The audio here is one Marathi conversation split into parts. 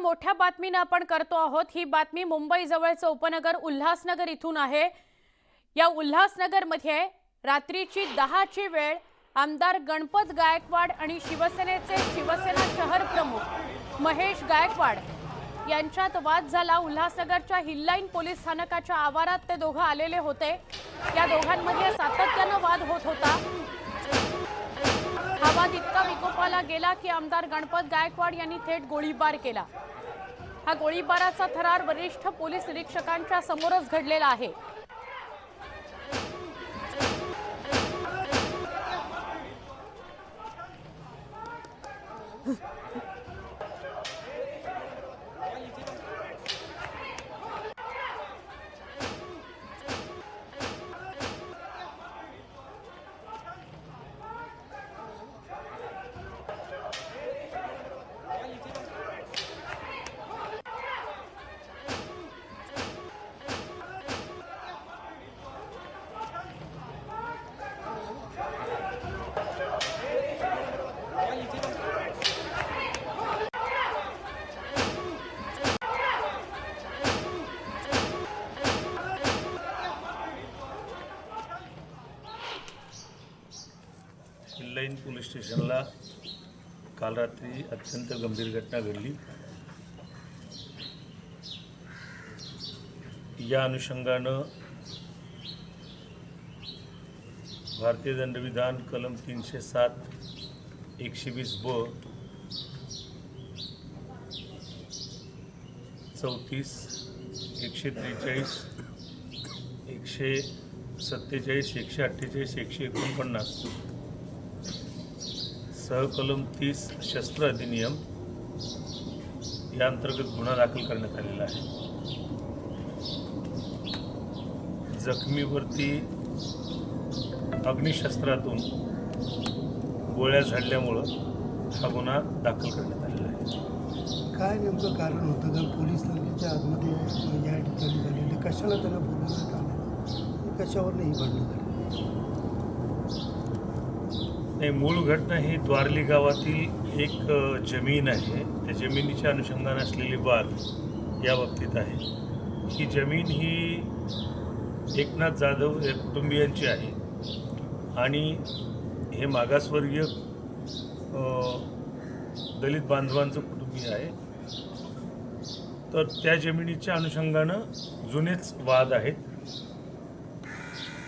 मोठ्या बातमीनं आपण करतो आहोत. ही बातमी मुंबई जवळचं उपनगर उल्हासनगर इथून आहे. या उल्हासनगरमध्ये रात्रीची दहाची वेळ आमदार गणपत गायकवाड आणि शिवसेनेचे शिवसेना शहर प्रमुख महेश गायकवाड यांच्यात वाद झाला. उल्हासनगरच्या हिल्लाईन पोलीस स्थानकाच्या आवारात ते दोघं आलेले होते. या दोघांमध्ये सातत्यानं वाद होत होता. हा वाद इतका विकोपाला गेला की आमदार गणपत गायकवाड यांनी थेट गोळीबार केला. हा गोळीबाराचा थरार वरिष्ठ पोलीस निरीक्षकांच्या समोरच घडलेला आहे. हिल्लाईन पोलीस स्टेशनला काल रात्री अत्यंत गंभीर घटना घडली. या अनुषंगानं भारतीय दंडविधान कलम तीनशे सात एकशे वीस ब चौतीस एकशे त्रेचाळीस एकशे सत्तेचाळीस एकशे अठ्ठेचाळीस एकशे एकोणपन्नास सहकलम तीस शस्त्र अधिनियम या अंतर्गत गुन्हा दाखल करण्यात आलेला आहे. जखमीवरती अग्निशस्त्रातून गोळ्या झाडल्यामुळं हा गुन्हा दाखल करण्यात आलेला आहे. काय नेमकं कारण होतं? का पोलीस लाईनच्या आतमध्ये म्हणजे या ठिकाणी झालेले कशाला त्यांना बोलवण्यात आलं कशावर ही भांडणं नाही मूळ घटना ही द्वारली गावातील एक जमीन आहे. त्या जमिनीच्या अनुषंगाने असलेली वाद या बाबतीत आहे. ही जमीन ही एकनाथ जाधव या कुटुंबियांची आहे. आणि हे मागासवर्गीय दलित बांधवांचं कुटुंबीय आहे. तर त्या जमिनीच्या अनुषंगानं जुनेच वाद आहेत.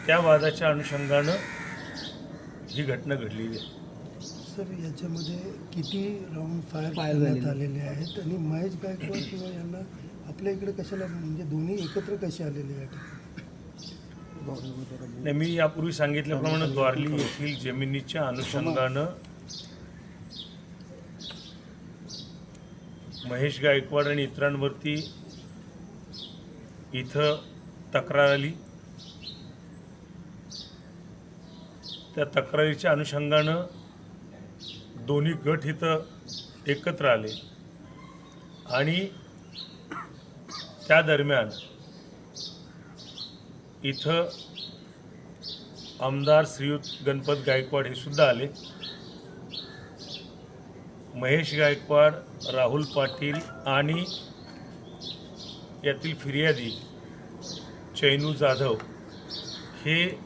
त्या वादाच्या अनुषंगानं ही घटना घडलेली आहे. सर याच्यामध्ये किती राऊंड फायर करण्यात आलेले आहेत आणि महेश गायकवाड किंवा यांना आपल्या इकडे कशाला म्हणजे दोन्ही एकत्र कसे आलेले ठिकाणी नाही मी यापूर्वी सांगितल्याप्रमाणे द्वारली येथील जमिनीच्या अनुषंगानं महेश गायकवाड आणि इतरांवरती इथं तक्रार आली. त्या तक्रारीच्या अनुषंगानं दोन्ही गट इथं एकत्र आले. आणि त्या दरम्यान इथं आमदार श्रीयुत गणपत गायकवाड हे सुद्धा आले. महेश गायकवाड राहुल पाटील आणि यातील फिर्यादी चैनू जाधव हे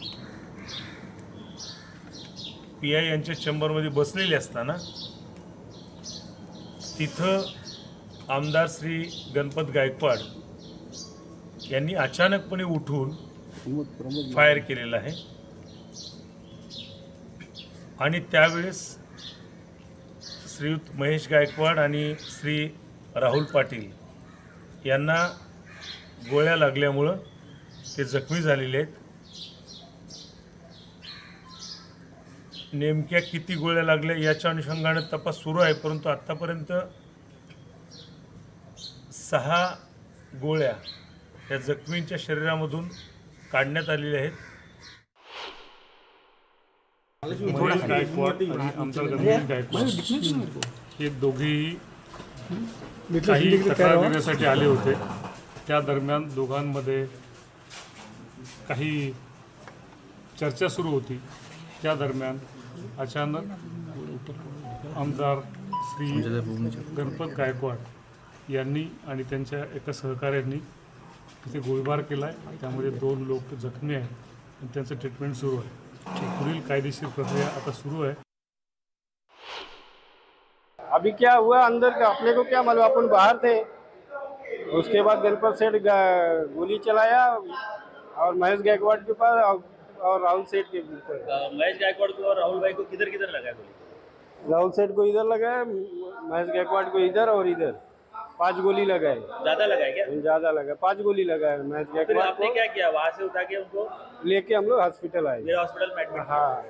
पी आय यांच्या चेंबरमध्ये बसलेले असताना तिथं आमदार श्री गणपत गायकवाड यांनी अचानकपणे उठून फायर केलेला आहे. आणि त्यावेळेस श्रीयुत महेश गायकवाड आणि श्री राहुल पाटील यांना गोळ्या लागल्यामुळं ते जखमी झालेले आहेत. नेमक्या किती गोळ्या लागल्या याच्या अनुषंगानं तपास सुरू आहे परंतु आत्तापर्यंत सहा गोळ्या या जखमींच्या शरीरामधून काढण्यात आलेल्या आहेत. महेश गायकवाड आणि हे दोघेही काही तक्रार देण्यासाठी आले होते. त्या दरम्यान दोघांमध्ये काही चर्चा सुरू होती. त्या दरम्यान अचानक आमदार श्री गणपत गायकवाड यांनी आणि त्यांच्या एका सहकाऱ्यांनी तिथे गोळीबार केला आहे त्यामध्ये दोन लोक जखमी आहेत आणि त्यांचं ट्रीटमेंट सुरू आहे. पुढील कायदेशीर प्रक्रिया आता सुरू आहे. अभी क्या हुआ अंदर का? अपने को क्या मालूम? अपन बाहर थे। उसके बाद गणपत सेठ गोली चलाया और महेश गायकवाड़ के पास और- राहुल सेठ के ऊपर महेश गायकवाड़ को और राहुल भाई को किधर किधर लगा है गोली? राहुल सेठ को इधर लगा है महेश गायकवाड़ को इधर और इधर। पांच गोली लगा है ज्यादा लगा है क्या ज्यादा लगा पांच गोली लगा है महेश फिर गायकवाड़ आपने क्या किया? वहां से उठा के उनको लेके हम लोग हॉस्पिटल आए। मेरे हॉस्पिटल में एडमिट हाँ।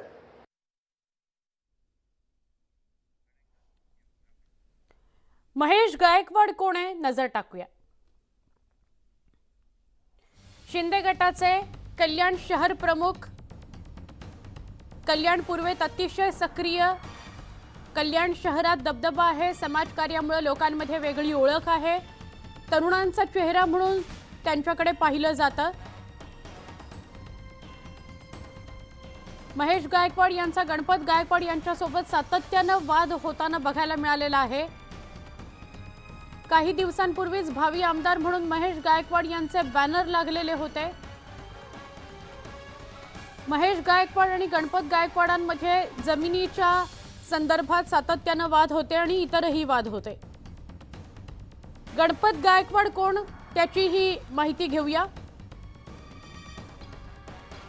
महेश गायकवाड कोण आहे? नजर टाकूया. शिंदे गटाचे कल्याण शहर प्रमुख कल्याण पूर्वेत अतिशय सक्रिय कल्याण शहरात दबदबा आहे समाजकार्यामुळे लोकांमध्ये वेगळी ओळख आहे. तरुणांचा चेहरा म्हणून त्यांच्याकडे पाहिलं जातं. महेश गायकवाड यांचा गणपत गायकवाड यांच्यासोबत सातत्यानं वाद होताना बघायला मिळालेला आहे. काही दिवसांपूर्वीच भावी आमदार म्हणून महेश गायकवाड यांचे बॅनर लागलेले होते. महेश गायकवाड आणि गणपत गायकवाडांमध्ये जमिनीच्या संदर्भात सातत्यानं वाद होते आणि इतरही वाद होते. गणपत गायकवाड कोण त्याची ही माहिती घेऊया.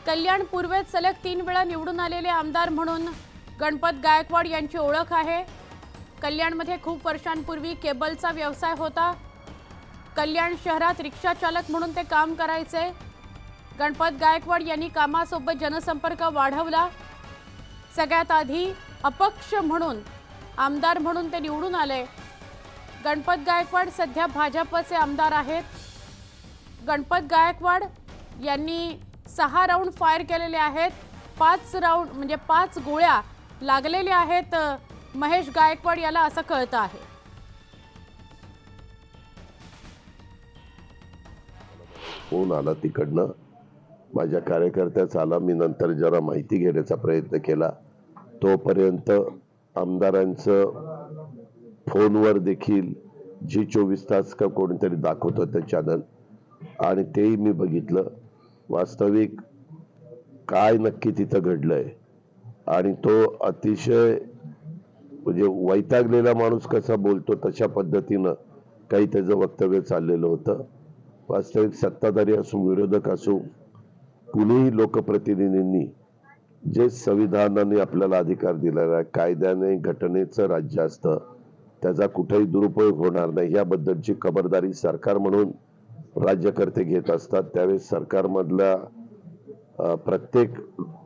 कल्याण पूर्वेत सलग तीन वेळा निवडून आलेले आमदार म्हणून गणपत गायकवाड यांची ओळख आहे. कल्याणमध्ये खूप वर्षांपूर्वी केबलचा व्यवसाय होता. कल्याण शहरात रिक्षा चालक म्हणून ते काम करायचे. गणपत गायकवाड यांनी कामासोबत जनसंपर्क वाढवला. सगळ्यात आधी अपक्ष म्हणून आमदार म्हणून ते निवडून आले. गणपत गायकवाड सध्या भाजपचे आमदार आहेत. गणपत गायकवाड यांनी सहा राऊंड फायर केलेले आहेत. पाच राऊंड म्हणजे पाच गोळ्या लागलेल्या आहेत. महेश गायकवाड याला असं कळतं आहे. फोन आला तिकडनं? माझ्या कार्यकर्त्याचा आला. मी नंतर जरा माहिती घेण्याचा प्रयत्न केला. तोपर्यंत आमदारांचं फोनवर देखील जी चोवीस तास का कोणीतरी दाखवत होतं चॅनल आणि तेही मी बघितलं. वास्तविक काय नक्की तिथं घडलंय. आणि तो अतिशय म्हणजे वैतागलेला माणूस कसा बोलतो तशा पद्धतीनं काही त्याचं वक्तव्य चाललेलं होतं. वास्तविक सत्ताधारी असो विरोधक असो कुणीही लोकप्रतिनिधींनी जे संविधानाने आपल्याला अधिकार दिलेला आहे कायद्याने घटनेचं राज्य असतं त्याचा कुठेही दुरुपयोग होणार नाही याबद्दलची खबरदारी सरकार म्हणून राज्यकर्ते घेत असतात. त्यावेळेस सरकारमधल्या प्रत्येक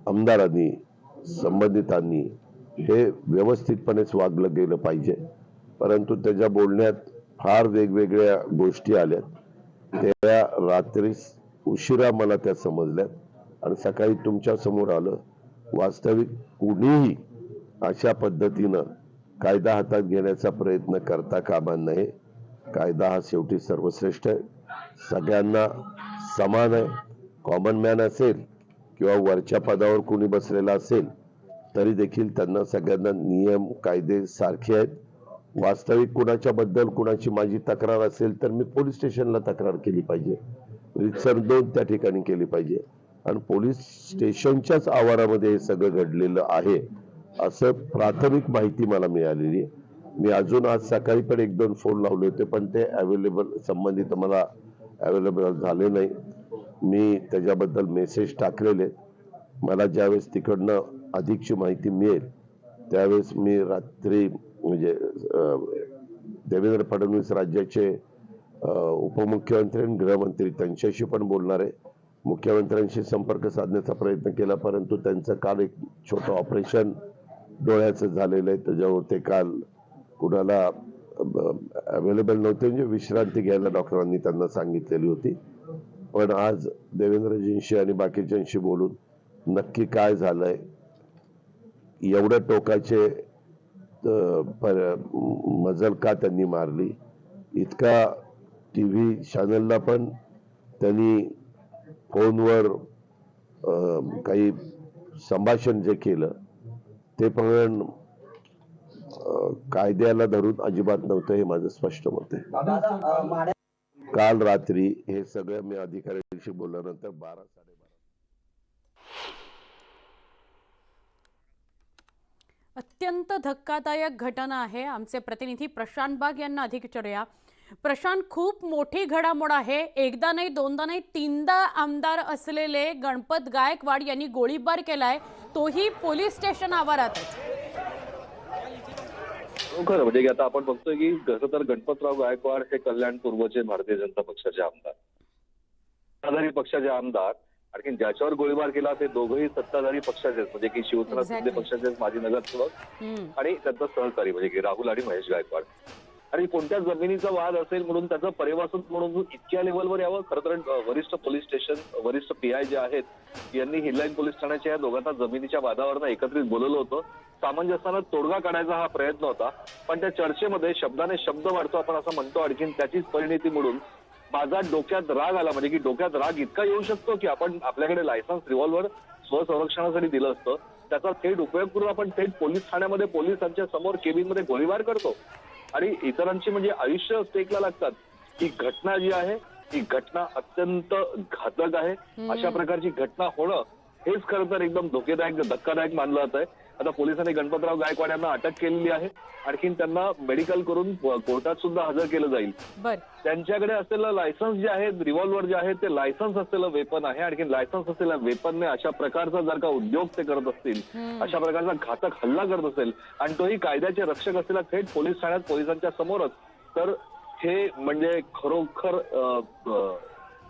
आमदारांनी संबंधितांनी हे व्यवस्थितपणेच वागलं गेलं पाहिजे. परंतु त्याच्या बोलण्यात फार वेगवेगळ्या गोष्टी आल्यात. त्या रात्री उशिरा मला त्या समजल्यात आणि सकाळी तुमच्यासमोर आलं. वास्तविक कुणीही अशा पद्धतीनं कायदा हातात घेण्याचा प्रयत्न करता कामा नये. कायदा हा शेवटी सर्वश्रेष्ठ आहे. सगळ्यांना समान आहे. कॉमन मॅन असेल किंवा वरच्या पदावर कुणी बसलेला असेल तरी देखील त्यांना सगळ्यांना नियम कायदे सारखे आहेत. वास्तविक कुणाच्या बद्दल कुणाची माझी तक्रार असेल तर मी पोलीस स्टेशनला तक्रार केली पाहिजे. रितसर दोन त्या ठिकाणी केली पाहिजे. आणि पोलीस स्टेशनच्याच आवारामध्ये हे सगळं घडलेलं आहे असं प्राथमिक माहिती मला मिळालेली आहे. मी अजून आज सकाळी पण एक दोन फोन लावले होते पण ते अवेलेबल संबंधित मला अवेलेबल झाले नाही. मी त्याच्याबद्दल मेसेज टाकलेले मला ज्यावेळेस तिकडनं अधिकची माहिती मिळेल त्यावेळेस मी रात्री म्हणजे देवेंद्र फडणवीस राज्याचे उपमुख्यमंत्री आणि गृहमंत्री त्यांच्याशी पण बोलणार आहे. मुख्यमंत्र्यांशी संपर्क साधण्याचा प्रयत्न केला परंतु त्यांचं काल एक छोटं ऑपरेशन डोळ्याचं झालेलं आहे. त्याच्यावर ते काल कुणाला अवेलेबल नव्हते. म्हणजे विश्रांती घ्यायला डॉक्टरांनी त्यांना सांगितलेली होती. पण आज देवेंद्रजींशी आणि बाकीच्यांशी बोलून नक्की काय झालंय एवढ्या टोकाचे पर- मजल का त्यांनी मारली? इतका टी व्ही चॅनलला पण त्यांनी फोनवर काही संभाषण जे केलं ते पण कायद्याला धरून अजिबात नव्हतं हे माझं स्पष्ट मत आहे. काल रात्री हे सगळं मी अधिकाऱ्यांशी बोलल्यानंतर बारा साडेबारा. अत्यंत धक्कादायक घटना आहे. आमचे प्रतिनिधी प्रशांत बाग यांना अधिक विचारूया. प्रशांत खूप मोठी घडामोड आहे. एकदा नाही दोनदा नाही तीनदा आमदार असलेले गणपत गायकवाड यांनी गोळीबार केलाय. तोही पोलीस स्टेशन आवारातच. हो, खरं म्हणजे आता आपण बघतोय की खरं तर गणपतराव गायकवाड हे कल्याण पूर्वचे भारतीय जनता पक्षाचे आमदार. सत्ताधारी पक्षाचे आमदार. आणखी ज्याच्यावर गोळीबार केला ते दोघंही सत्ताधारी पक्षाचेच. म्हणजे की शिवसेना पक्षाचेच माजी नगरसेवक. आणि त्यांचा सहकारी म्हणजे की राहुल आणि महेश गायकवाड. आणि कोणत्या जमिनीचा वाद असेल म्हणून त्याचं परिवासन म्हणून इतक्या लेवलवर यावं. खरं तर वरिष्ठ पोलीस स्टेशन वरिष्ठ पीआय जे आहेत यांनी हिलाईन पोलीस ठाण्याच्या या दोघांना जमिनीच्या वादावरनं एकत्रित बोलवलं होतं. सामंजस्यानं तोडगा काढायचा हा प्रयत्न होता. पण त्या चर्चेमध्ये शब्दाने शब्द वाढतो आपण असं म्हणतो आणखीन त्याचीच परिणिती म्हणून माझा डोक्यात राग आला. म्हणजे की डोक्यात राग इतका येऊ शकतो की आपण आपल्याकडे लायसन्स रिव्हॉल्वर स्वसंरक्षणासाठी दिलं असतं. त्याचा थेट उपयोग करून आपण थेट पोलीस ठाण्यामध्ये पोलिसांच्या समोर केबिनमध्ये गोळीबार करतो. आणि इतरांची म्हणजे आयुष्य स्टेकला लागतात. ही घटना जी आहे ही घटना अत्यंत घातक आहे. अशा प्रकारची घटना होणं हेच खरं तर एकदम धोकेदायक धक्कादायक मानलं जात आहे आता पोलिसांनी गणपतराव गायकवाड यांना अटक केलेली आहे. आणखीन त्यांना मेडिकल करून कोर्टात सुद्धा हजर केलं जाईल. बर. त्यांच्याकडे असलेलं लायसन्स जे आहे रिव्हॉल्वर जे आहे ते लायसन्स असलेलं वेपन आहे. आणखी लायसन्स असलेल्या वेपनने अशा प्रकारचा जर का उद्योग ते करत असतील अशा प्रकारचा घातक हल्ला करत असेल आणि तोही कायद्याचे रक्षक असलेला थेट पोलीस ठाण्यात पोलिसांच्या समोरच तर हे म्हणजे खरोखर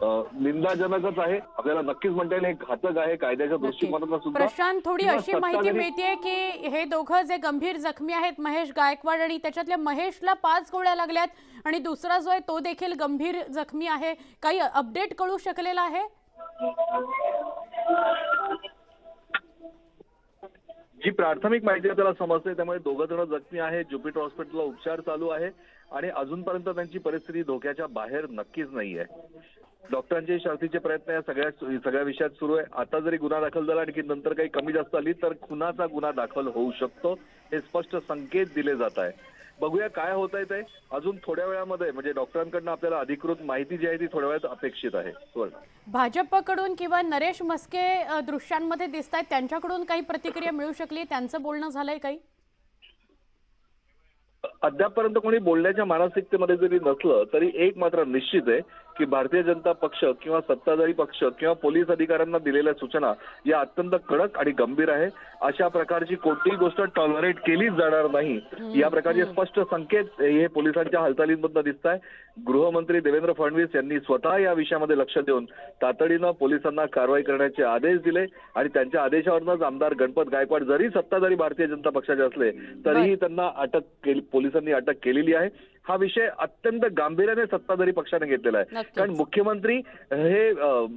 निंदाजनकच आहे. आपल्याला नक्कीच म्हणता येईल हे घातक आहे कायद्याच्या. दृष्टिकोनातून सुद्धा. प्रशांत थोडी अशी माहिती मिळतेय की हे दोघं जे गंभीर जखमी आहेत महेश गायकवाड आणि त्याच्यातल्या महेशला पाच गोळ्या लागल्यात आणि दुसरा जो आहे तो देखील गंभीर जखमी आहे. काही अपडेट कळू शकलेला आहे? जी प्राथमिक माहिती आपल्याला समजते त्यामुळे दोघं जण जखमी आहे ज्युपिटर हॉस्पिटलला उपचार चालू आहे. आणि अजूनपर्यंत त्यांची परिस्थिती धोक्याच्या बाहेर नक्कीच नाही आहे डॉक्टरांचे शर्थीचे प्रयत्न या सगळ्या सगळ्या विषयात सुरू आहे. आता जरी गुन्हा दाखल झाला आणखी नंतर काही कमी जास्त आली तर खुनाचा गुन्हा दाखल होऊ शकतो हे स्पष्ट संकेत दिले जात आहे. बघूया काय होत आहे ते. अजून थोड्या वेळामध्ये म्हणजे डॉक्टरांकडनं आपल्याला अधिकृत माहिती जी आहे ती थोड्या वेळात अपेक्षित आहे. भाजपकडून किंवा नरेश मस्के दृश्यांमध्ये दिसत आहेत त्यांच्याकडून काही प्रतिक्रिया मिळू शकली? त्यांचं बोलणं झालंय काही? अद्यापपर्यंत कोणी बोलण्याच्या मानसिकतेमध्ये जरी नसलं तरी एक मात्र निश्चित आहे की भारतीय जनता पक्ष किंवा सत्ताधारी पक्ष किंवा पोलीस अधिकाऱ्यांना दिलेल्या सूचना या अत्यंत कडक आणि गंभीर आहे. अशा प्रकारची कोणतीही गोष्ट टॉलरेट केलीच जाणार नाही. या प्रकारचे स्पष्ट संकेत हे पोलिसांच्या हालचालींमधनं दिसत आहे. गृहमंत्री देवेंद्र फडणवीस यांनी स्वतः या विषयामध्ये लक्ष देऊन तातडीनं पोलिसांना कारवाई करण्याचे आदेश दिले आणि त्यांच्या आदेशावरनंच आमदार गणपत गायकवाड जरी सत्ताधारी भारतीय जनता पक्षाचे असले तरीही त्यांना अटक केली पोलिसांनी अटक केलेली आहे. हा विषय अत्यंत गांभीर्याने सत्ताधारी पक्षाने घेतलेला आहे. कारण मुख्यमंत्री हे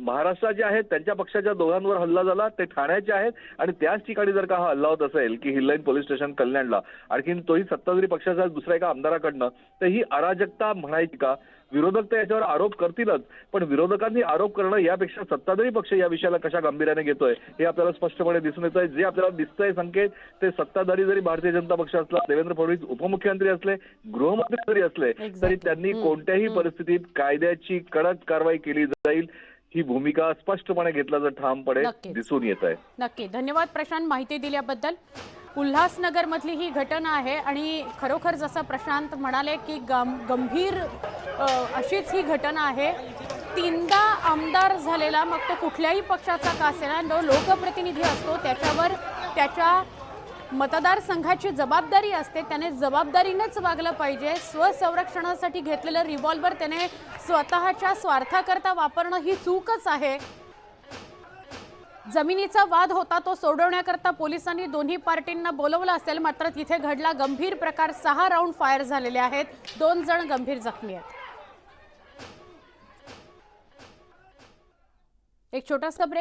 महाराष्ट्राचे आहेत त्यांच्या पक्षाच्या दोघांवर हल्ला झाला ते ठाण्याचे आहेत. आणि त्याच ठिकाणी जर का हा हल्ला होत असेल की हिल्लाईन पोलीस स्टेशन कल्याणला आणखीन तोही सत्ताधारी पक्षाचा दुसऱ्या एका आमदाराकडनं तर ही अराजकता म्हणायची का? विरोधक तर याच्यावर आरोप करतीलच पण विरोधकांनी आरोप करणं यापेक्षा सत्ताधारी पक्ष या विषयाला कशा गांभीर्याने घेतोय हे आपल्याला स्पष्टपणे दिसून येत आहे जे आपल्याला दिसतंय संकेत ते सत्ताधारी जरी भारतीय जनता पक्ष असला देवेंद्र फडणवीस उपमुख्यमंत्री असले गृहमंत्री जरी असले. तरी त्यांनी कोणत्याही परिस्थितीत कायद्याची कडक कारवाई केली जाईल. ही भूमिका स्पष्टपणे घेतल्याचं ठामपणे. दिसून येत आहे. नक्की. धन्यवाद प्रशांत माहिती दिल्याबद्दल. उल्हासनगरमधली ही घटना आहे आणि खरोखर जसं प्रशांत म्हणाले की गं गंभीर अशीच ही घटना आहे. तीनदा आमदार झालेला मग तो कुठल्याही पक्षाचा का असेना जो लोकप्रतिनिधी असतो त्याच्यावर त्याच्या मतदारसंघाची जबाबदारी असते त्याने जबाबदारीनेच वागलं पाहिजे. स्वसंरक्षणासाठी घेतलेलं रिव्हॉल्वर त्याने स्वतःच्या स्वार्थाकरता वापरणं ही चूकच आहे. जमिनीचा वाद होता तो सोडवण्याकरता पोलिसांनी दोन्ही पार्टींना बोलवलं असेल मात्र तिथे घडला गंभीर प्रकार. सहा राऊंड फायर झालेले आहेत. दोन जण गंभीर जखमी आहेत. एक छोटासा ब्रेक